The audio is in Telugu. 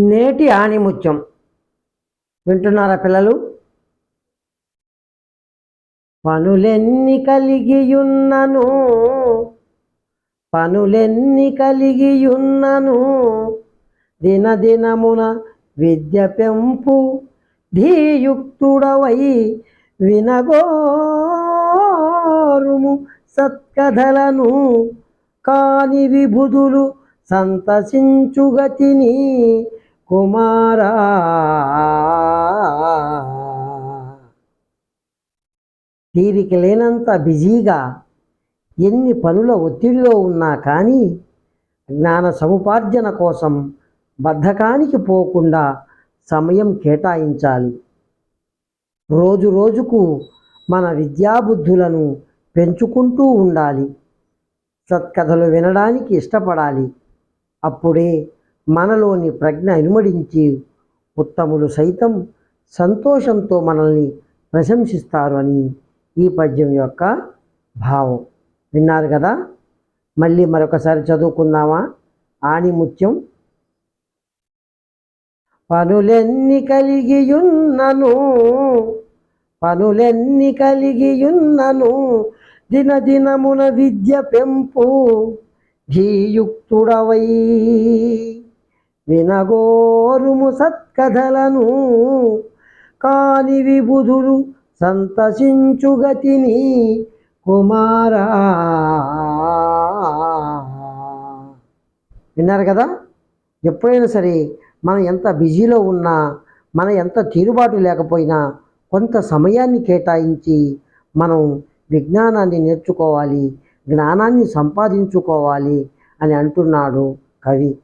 నేటి ఆణిముత్యం. వింటున్నారా పిల్లలు? పనులెన్ని కలిగియున్నను పనులెన్ని కలిగియున్నను దినదినమున విద్య పెంపు ధీయుక్తుడవై వినగోరుము సత్కథలను కాని విభుదులు సంతసించుగతిని కుమారా. తీరిక లేనంత బిజీగా ఎన్ని పనుల ఒత్తిడిలో ఉన్నా కానీ జ్ఞాన సముపార్జన కోసం బద్ధకానికి పోకుండా సమయం కేటాయించాలి. రోజు రోజుకు మన విద్యాబుద్ధులను పెంచుకుంటూ ఉండాలి. సత్కథలు వినడానికి ఇష్టపడాలి. అప్పుడే మనలోని ప్రజ్ఞ ఇనుమడించి ఉత్తములు సైతం సంతోషంతో మనల్ని ప్రశంసిస్తారు అని ఈ పద్యం యొక్క భావం. విన్నారు కదా? మళ్ళీ మరొకసారి చదువుకుందామా? ఆణిముత్యం. పనులెన్ని కలిగియున్నను పనులెన్ని కలిగియున్నను దినదినమున విద్య పెంపు ధీయుక్తుడవై వినగోరుము సత్కథలను కాని విబుధులు సంతసించుగతిని కుమారా. విన్నారు కదా? ఎప్పుడైనా సరే మనం ఎంత బిజీలో ఉన్నా మన ఎంత తీరుబాటు లేకపోయినా కొంత సమయాన్ని కేటాయించి మనం విజ్ఞానాన్ని నేర్చుకోవాలి జ్ఞానాన్ని సంపాదించుకోవాలి అని అంటున్నాడు కవి.